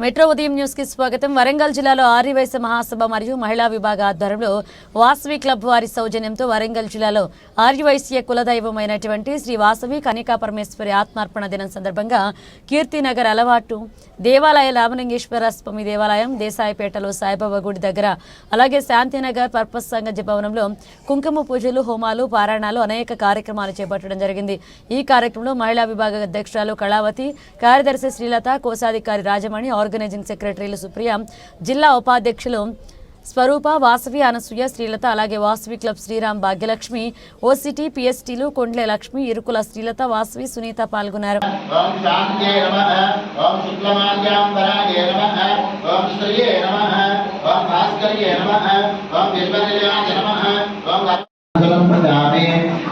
Metro ఉదయం న్యూస్కి స్వాగతం. వరంగల్ జిల్లాలో ఆర్యవైశ్య మహాసభ మరియు మహిళా విభాగ ఆధ్వర్యంలో వాసవి క్లబ్ వారి సౌజన్యంతో వరంగల్ జిల్లాలో ఆర్యవైశ్య కులదైవమైనటువంటి శ్రీ వాసవి కనికా పరమేశ్వరి ఆత్మార్పణ దినం సందర్భంగా కీర్తినగర్ అలవాటు దేవాలయ రామలింగేశ్వర స్వామి దేవాలయం దేశాయిపేటలో సాయిబాబా గుడి దగ్గర అలాగే శాంతినగర్ పర్పస్ సంఘ భవనంలో కుంకుమ పూజలు హోమాలు పారాయణాలు అనేక కార్యక్రమాలు చేపట్టడం జరిగింది. ఈ కార్యక్రమంలో మహిళా విభాగ అధ్యక్షురాలు కళావతి కార్యదర్శి శ్రీలత కోశాధికారి రాజమణి ఆర్గనైజింగ్ సెక్రటరీలు సుప్రియ జిల్లా ఉపాధ్యక్షులు స్వరూప వాసవి అనసూయ శ్రీలత అలాగే వాసవి క్లబ్ శ్రీరామ్ భాగ్యలక్ష్మి ఓసిటీ పిఎస్టీలు కొండ్లే లక్ష్మి ఇరుకుల శ్రీలత వాసవి సునీత పాల్గొన్నారు. స్నానం శాంత్యే హరిత్రోదన స్నానం శుక్లమాల్యాంబరాయ నమః ఓం శ్రీయే నమః ఓం భాస్కర్యే నమః ఓం విశ్వనిలయాయ నమః ఓం సమర్పయామి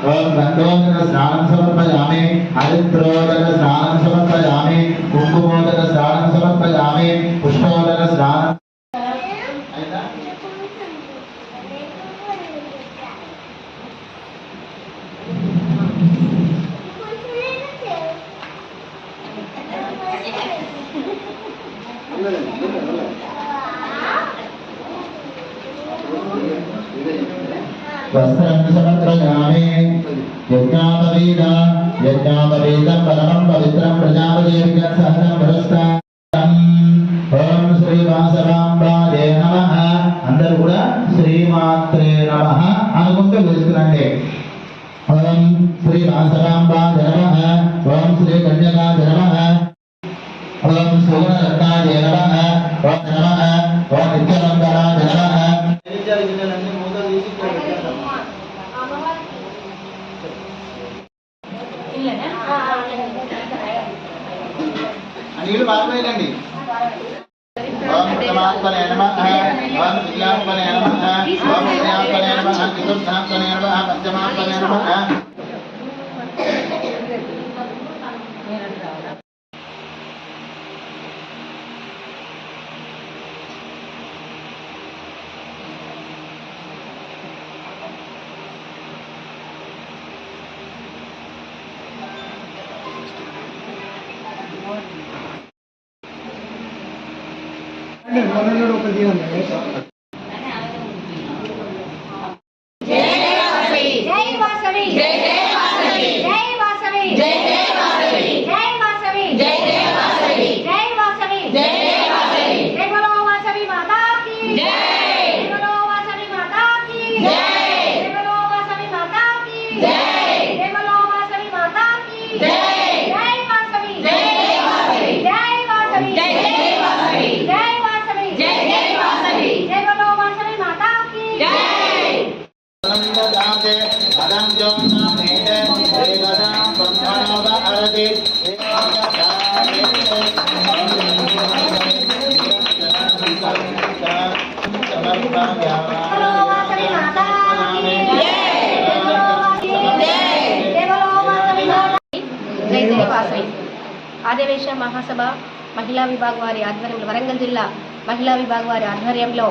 ఓం గంధోదక స్నానం సమర్పయామి హరిద్రోదక స్నానం సమర్పయామి కుంకుమోదక స్నానం సమర్పయామి పుష్పోదక స్నానం అయిందా? వస్త్రం సమర్పయామి యజ్ఞాపవీద యజ్ఞాపవీదం పరమం పవిత్రం ప్రజాపదేవిక సహనం పురస్కారం ఓం శ్రీ వాసవాంబాదే నమః. అందరూ కూడా శ్రీమాత్రే అనుకుంటూ ఓం శ్రీ వాసవాంబాదే ఓం శ్రీ కన్యకాదే ఓం నీళ్ళు బాగలేదండి ఓం ప్రథమాత్మనే నమః ఓం ద్వితీయాత్మనే నమః ఓం తృతీయాత్మనే నమః చతుర్థాత్మనే నమః పంచమాత్మనే నమః del modelo europeo de. Aryavysya మహాసభ మహిళా విభాగ వారి ఆధ్వర్యంలో వరంగల్ జిల్లా మహిళా విభాగ వారి ఆధ్వర్యంలో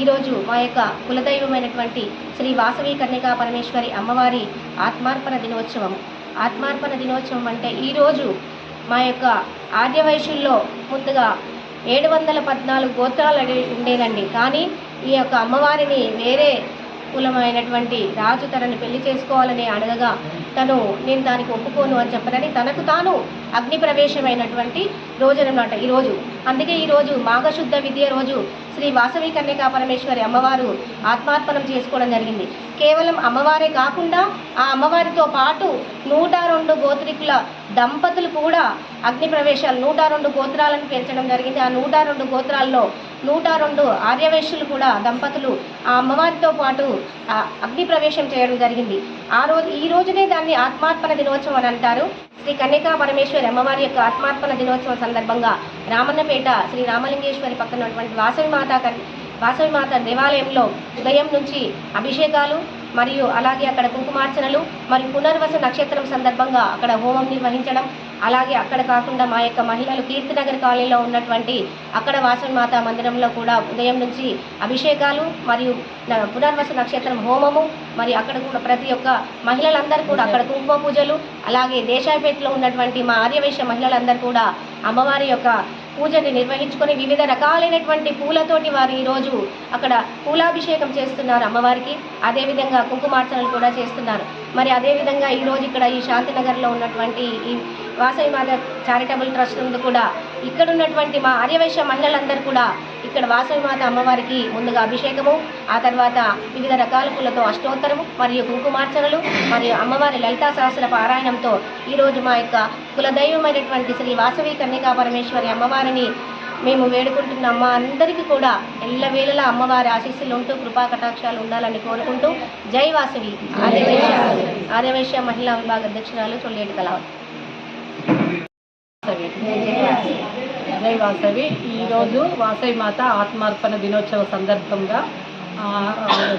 ఈరోజు మా యొక్క కులదైవమైనటువంటి శ్రీ వాసవి కన్యకా పరమేశ్వరి అమ్మవారి ఆత్మార్పణ దినోత్సవం. ఆత్మార్పణ దినోత్సవం అంటే ఈరోజు మా యొక్క ఆర్యవైశ్యుల్లో ముందుగా ఏడు వందల పద్నాలుగు గోత్రాలు ఉండేదండి కానీ ఈ యొక్క అమ్మవారిని వేరే కులమైనటువంటి రాజు తనని పెళ్ళి చేసుకోవాలని అడగగా తను నేను దానికి ఒప్పుకోను అని చెప్పనని తనకు తాను అగ్ని ప్రవేశమైనటువంటి రోజునమాట ఈరోజు అందుకే ఈరోజు మాఘశుద్ధ విద్య రోజు. శ్రీ వాసవి కన్యకా పరమేశ్వరి అమ్మవారు ఆత్మార్పణం చేసుకోవడం జరిగింది. కేవలం అమ్మవారే కాకుండా ఆ అమ్మవారితో పాటు నూట రెండు గోత్రికుల దంపతులు కూడా అగ్ని ప్రవేశాలు నూట రెండు గోత్రాలను పేర్చడం జరిగింది. ఆ నూట రెండు గోత్రాల్లో నూట రెండు ఆర్యవేశ్యులు కూడా దంపతులు. ఆ అమ్మవారితో పాటు అగ్ని ప్రవేశం చేయడం జరిగింది. ఆ రోజు ఈ రోజునే దాన్ని ఆత్మార్పణ దినోత్సవం అని అంటారు. శ్రీ కన్యకా పరమేశ్వరి అమ్మవారి యొక్క ఆత్మార్పణ దినోత్సవం సందర్భంగా రామన్నపేట శ్రీ రామలింగేశ్వరి పక్కన ఉన్నటువంటి వాసవి మాత వాసవిమాత వాసవి మాత దేవాలయంలో ఉదయం నుంచి అభిషేకాలు మరియు అలాగే అక్కడ కుంకుమార్చనలు మరియు పునర్వస నక్షత్రం సందర్భంగా అక్కడ హోమం నిర్వహించడం అలాగే అక్కడ కాకుండా మా యొక్క మహిళలు కీర్తినగర్ కాలనీలో ఉన్నటువంటి అక్కడ వాసవి మాత మందిరంలో కూడా ఉదయం నుంచి అభిషేకాలు మరియు న- పునర్వస నక్షత్రం హోమము మరి అక్కడ కూడా ప్రతి ఒక్క మహిళలందరూ కూడా అక్కడ కుంకుమ పూజలు అలాగే దేశాయపేటలో ఉన్నటువంటి మా ఆర్యవైశ్య మహిళలందరూ కూడా అమ్మవారి యొక్క పూజని నిర్వహించుకొని వివిధ రకాలైనటువంటి పూలతోటి వారు ఈరోజు అక్కడ పూలాభిషేకం చేస్తున్నారు అమ్మవారికి. అదేవిధంగా కుంకుమార్చనలు కూడా చేస్తున్నారు. మరి అదేవిధంగా ఈరోజు ఇక్కడ ఈ శాంతినగర్లో ఉన్నటువంటి ఈ వాసవి మాత చారిటబుల్ ట్రస్ట్ నుండి కూడా. ఇక్కడ ఉన్నటువంటి మా ఆర్యవైశ్య మహిళలందరూ కూడా ఇక్కడ వాసవి మాత అమ్మవారికి ముందుగా అభిషేకము ఆ తర్వాత వివిధ రకాల పూలతో అష్టోత్తరము మరియు కుంకుమార్చనలు మరియు అమ్మవారి లలితా సహస్ర పారాయణంతో ఈరోజు మా యొక్క కులదైవమైనటువంటి శ్రీ వాసవి కన్యకా పరమేశ్వరి అమ్మవారిని మేము వేడుకుంటున్నాం మా అందరికీ కూడా ఎల్లవేళలా అమ్మవారి ఆశీస్సులు ఉంటూ కృపా కటాక్షాలు ఉండాలని కోరుకుంటూ జై వాసవి. ఆర్యవైశ్య ఆర్యవైశ్య మహిళా విభాగ అధ్యక్షురాలు చొల్లేటి కలవతి జై వాసవి. ఈరోజు వాసవి మాత ఆత్మార్పణ దినోత్సవ సందర్భంగా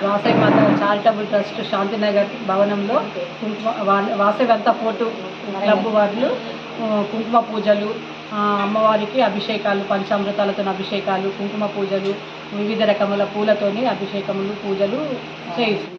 వాసవి మాత చారిటబుల్ ట్రస్ట్ శాంతినగర్ భవనంలో కుంకుమ వా- వాసవి అంతా ఫోటో క్లబ్ వాళ్ళు కుంకుమ పూజలు అమ్మవారికి అభిషేకాలు పంచామృతాలతో అభిషేకాలు కుంకుమ పూజలు వివిధ రకముల పూలతోని అభిషేకములు పూజలు చేయిస్తున్నారు.